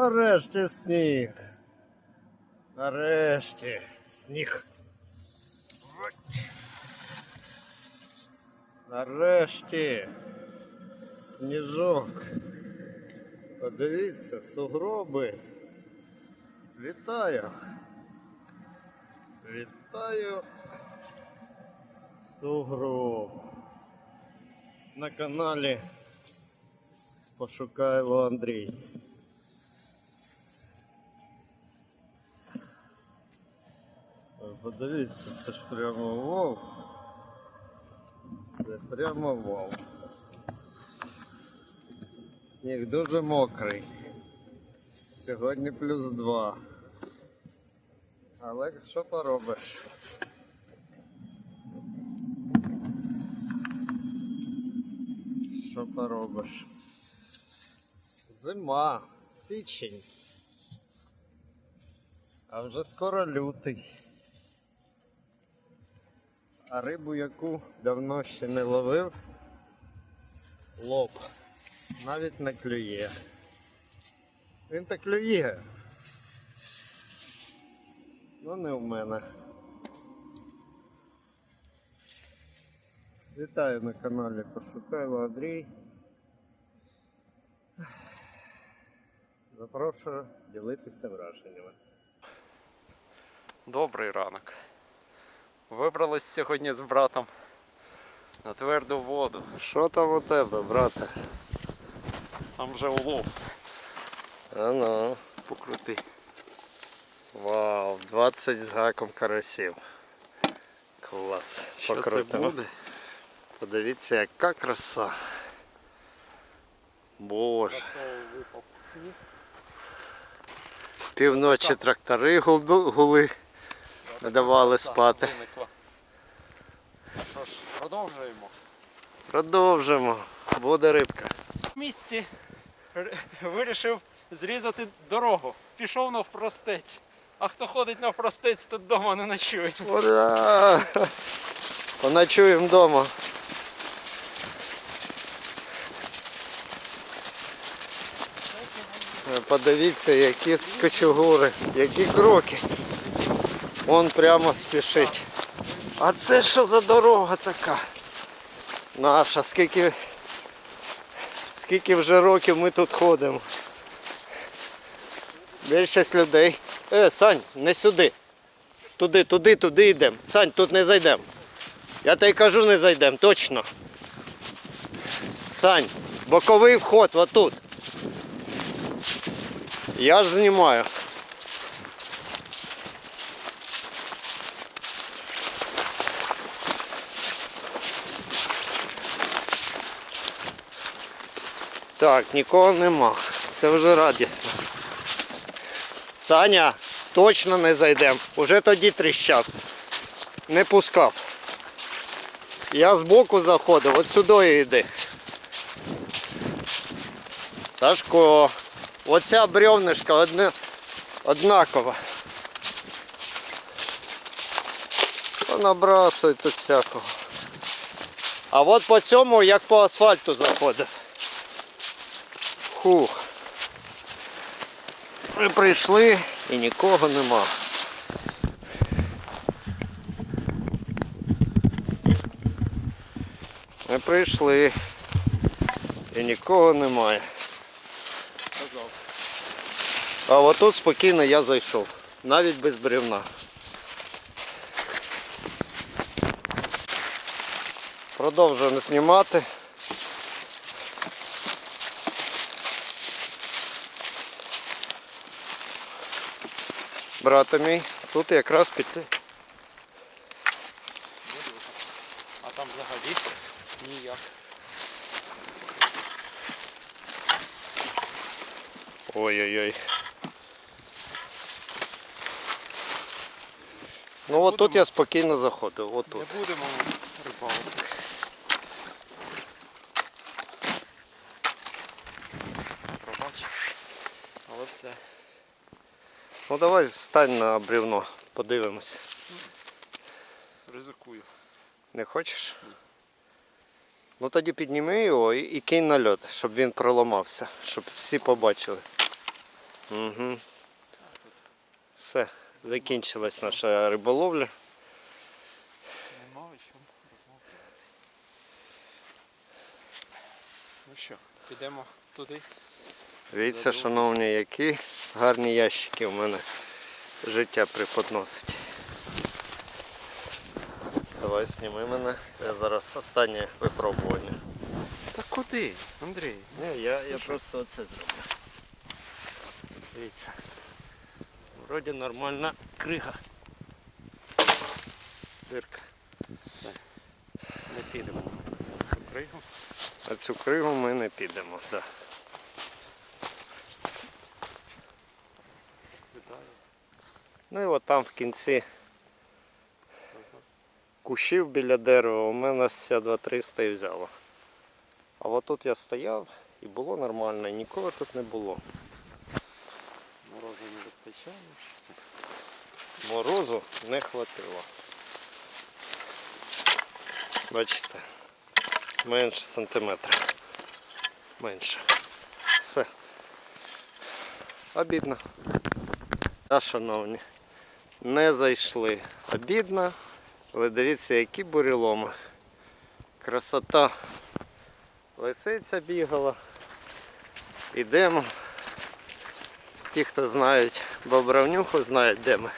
Нарешті сніг. Нарешті сніг. Нарешті сніжок. Подивіться, сугроби. Вітаю. Вітаю. Сугроб. На каналі Пошукайло Андрій. Подивіться, це ж прямо вов. Це прямо вов. Сніг дуже мокрий. Сьогодні плюс два. Але що поробиш? Що поробиш? Зима, січень. А вже скоро лютий. А рибу, яку давно ще не ловив, лоб. Навіть не клює. Він так клює. Ну не в мене. Вітаю на каналі Пошукайло Андрій. Запрошую ділитися враженнями. Добрий ранок. Вибрались сьогодні з братом на тверду воду. Що там у тебе, брате? Там вже улов А ну. покрути. Вау, 20 з гаком карасів. Клас. Що це Покрутимо. буде? Подивіться, яка краса. Боже. Півночі трактори гули. Не давали спати. Що ж, продовжуємо. Продовжимо. Буде рибка. В місці вирішив зрізати дорогу. Пішов навпростець. А хто ходить навпростець, тут вдома не ночує. Ура! Поночуємо вдома. Подивіться, які кочугури, які кроки. Он прямо спішить. А це що за дорога така? Наша, скільки, скільки вже років ми тут ходимо. Більшість людей. Е, Сань, не сюди. Туди, туди, туди йдемо. Сань, тут не зайдемо. Я тобі кажу, не зайдемо, точно. Сань, боковий вход отут. Я ж знімаю. Так, нікого нема. Це вже радісно. Саня, точно не зайдемо. Уже тоді тріщав. Не пускав. Я збоку заходив, от сюди йди. Сашко, оця бревнишка одне, однакова. Понабрасуй тут всякого. А от по цьому як по асфальту заходив. Фух. Ми прийшли і нікого нема. Ми прийшли і нікого немає. А отут спокійно я зайшов. Навіть без бревна. Продовжуємо знімати. Брата мій, тут якраз піти. А там взагалі ніяк. Ой-ой-ой. Ну от тут я спокійно заходив. Отут. Не будемо рибалити. Пробач. Але все. Ну давай встань на бревно, подивимось. Ризикую. Не хочеш? Ну тоді підніми його і, і кинь на льот, щоб він проламався, щоб всі побачили. Угу. Все, закінчилась наша риболовля. Нема о чому розмовляти. Ну що, підемо туди. Дивіться, шановні, які гарні ящики у мене життя преподносить. Давай сніми мене. Я зараз останнє випробування. Та куди, Андрій? Ні, я, я просто оце зроблю. Дивіться. Вроді нормальна крига. Дирка. Не підемо цю кригу. На цю кригу ми не підемо. Да. Ну і от там в кінці кущів біля дерева у мене вся 2300 і взяло. А от тут я стояв і було нормально, і нікого тут не було. Морозу не вистачає. Морозу не хватило. Бачите, менше сантиметра. Менше. Все. Обідно. Та, шановні, не зайшли. Обідно. Ви дивіться, які буріломи. Красота. Лисиця бігала. Ідемо. Ті, хто знають бобровнюху, знають, де ми.